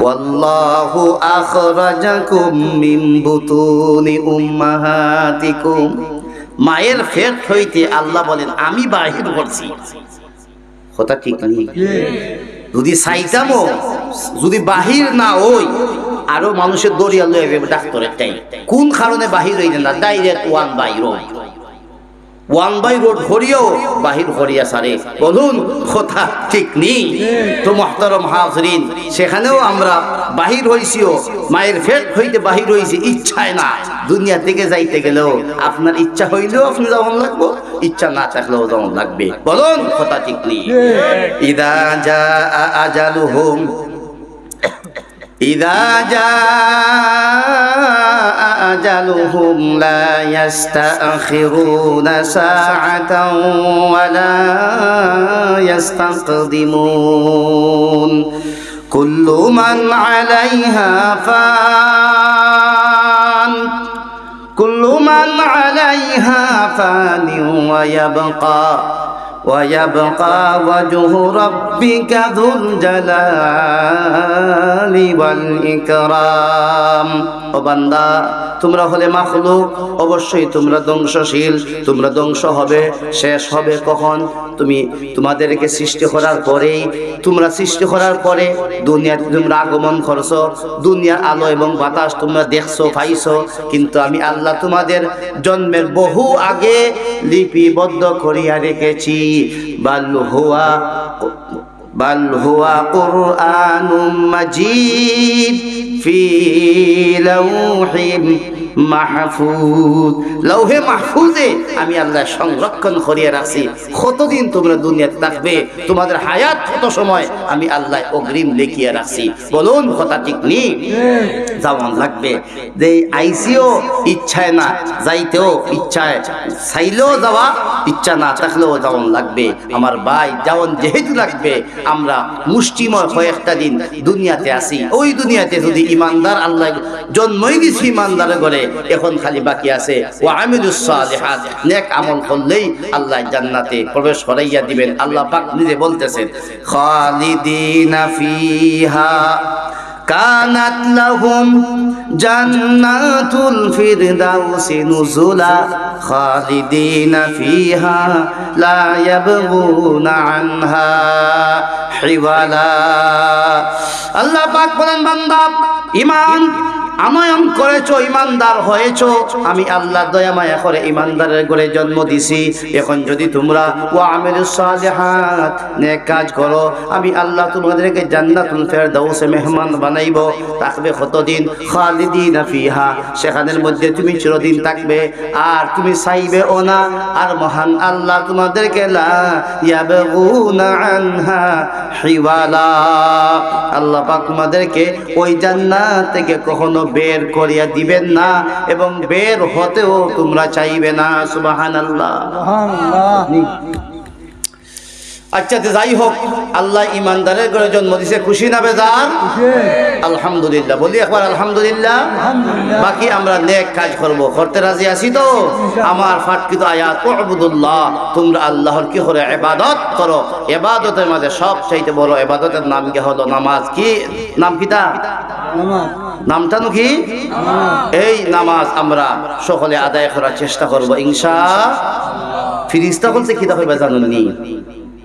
ওয়াল্লাহু আখরাজাকুম মিন বুতুনি উম্মাহাতিকুম মায়ের ফেট হইতে আল্লাহ বলেন, আমি বাহির করছি কথা ঠিক নেই। যদি চাইতামও যদি বাহির না ওই আরও মানুষের দরিয়া লয়ে যাবে ডাক্তারের টাই কোন কারণে বাহির হইলেন না? ডাইরেক্ট ওয়ান বাই রয় ওয়ান বাই রোড ঘুরিয়েও বাহির ঘড়িয়া সারে। বলুন, কথা ঠিক নেই? তো মহতরম হাজরিন, সেখানেও আমরা বাহির হয়েছিও মায়ের ফেট হইতে বাহির হয়েছি ইচ্ছায় না। দুনিয়া থেকে যাইতে গেলেও আপনার ইচ্ছা হইলেও আপনি যখন লাগবো, ইচ্ছা না থাকলেও যেমন লাগবে। বলুন, কথা ঠিক নেই? ইদা যা আজালুহুম, ইদা যা أجلهم لا يستأخرون ساعة ولا يستقدمون. كل من عليها فان. كل من عليها فان ويبقى ويبقى وجه ربك ذو الجلال والإكرام. ও বান্দা, তোমরা হলে মাখলুক, অবশ্যই তোমরা ধ্বংসশীল, তোমরা ধ্বংস হবে, শেষ হবে কখন? তুমি তোমাদেরকে সৃষ্টি করার পরেই, তোমরা সৃষ্টি করার পরে দুনিয়াতে তোমরা আগমন করছ, দুনিয়ার আলো এবং বাতাস তোমরা দেখছ, পাইছো, কিন্তু আমি আল্লাহ তোমাদের জন্মের বহু আগে লিপিবদ্ধ করিয়া রেখেছি। বাল হুয়া بل هو قرآن مجيد في لوح মাহফুজ। লৌহে মাহফুজে আমি আল্লাহ সংরক্ষণ করিয়ে রাখছি। কতদিন তোমরা দুনিয়াতে থাকবে? তোমাদের হায়াত কত সময়? আমি আল্লাহ অগ্রিম লিখিয়ে রাখছি। বলুন, কথা ঠিক নেই যেমন লাগবে। যে আইসিও ইচ্ছায় না, যাইতেও ইচ্ছায়, চাইলেও যাওয়া ইচ্ছা না থাকলেও যেমন লাগবে। আমার ভাই যেমন যেহেতু লাগবে, আমরা মুষ্টিময় কয়েকটা দিন দুনিয়াতে আসি। ওই দুনিয়াতে যদি ইমানদার আল্লাহ জন্মই দিছি ইমানদারে এখন খালি বাকি আছে। ও আমিরুসালেহাত নেক আমল করলেই আল্লাহ জান্নাতে প্রবেশ করাইয়া দিবেন। আল্লাহ পাক নিজে বলতেছেন, খালিদিনা ফিহা কানাত লাহুম জান্নাতুল ফিরদাউসি নুজুলা। খালিদিনা ফিহা লা ইয়াবগুনা আনহা হিওয়ালা। আল্লাহ পাক বলেন, বান্দা, ঈমান আমায়ন করেছ, ইমানদার হয়েছো। আমি আল্লাহ দয়া মায়া করে ইমানদারের করে জন্ম দিছি। এখন যদি তোমরা ও আমির সালেহাত, নেক কাজ করো, আমি আল্লাহ তোমাদেরকে জান্নাতুল ফেরদাউসে মেহমান বানাইব। থাকবে কতদিন? খালিদিন ফিহা। সেখানের মধ্যে তুমি চিরদিন থাকবে, আর তুমি চাইবে ও না। আর মহান আল্লাহ তোমাদেরকে লা ইয়াবগুনা আনহা হিওয়ালা। আল্লাহ পাক তোমাদেরকে ওই জান্নাত থেকে কখনো বের করিয়া দিবেন না এবং বের হতেও তোমরা চাইবে না সুবহানাল্লাহ। আচ্ছা যাই হোক, আল্লাহ ইমানদারের ঘরে জন্ম দিছে, খুশি না বেজার? আলহামদুলিল্লাহ, বলি একবার আলহামদুলিল্লাহ। বাকি আমরা নেক কাজ করব। করতে রাজি আছি তো? আমার ফাটকিত আয়াত আবুদুল্লাহ তোমরা আল্লাহর কি করে এবাদত করো? এবাদতের মাঝে সব চাইতে বড় ইবাদতের নাম কি হলো? নামাজ কি? নাম কিটা? নামটা কি? এই নামাজ আমরা সকলে আদায় করার চেষ্টা করব, ইনশা ফিরিস্তা বলছে, কিতা হইবা জানুন? নি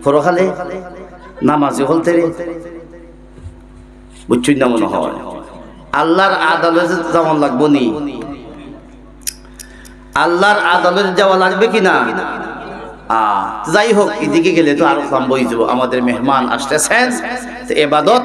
পরকালে নামাজে হলতে বুঝছুই না মনে হয়। আল্লাহর আদালতে যেমন লাগবো নি। আল্লাহর আদালতে যাওয়া লাগবে কি না? যাই হোক, এদিকে গেলে তো আরও কম বই আমাদের মেহমান আসতেছেন। এবাদত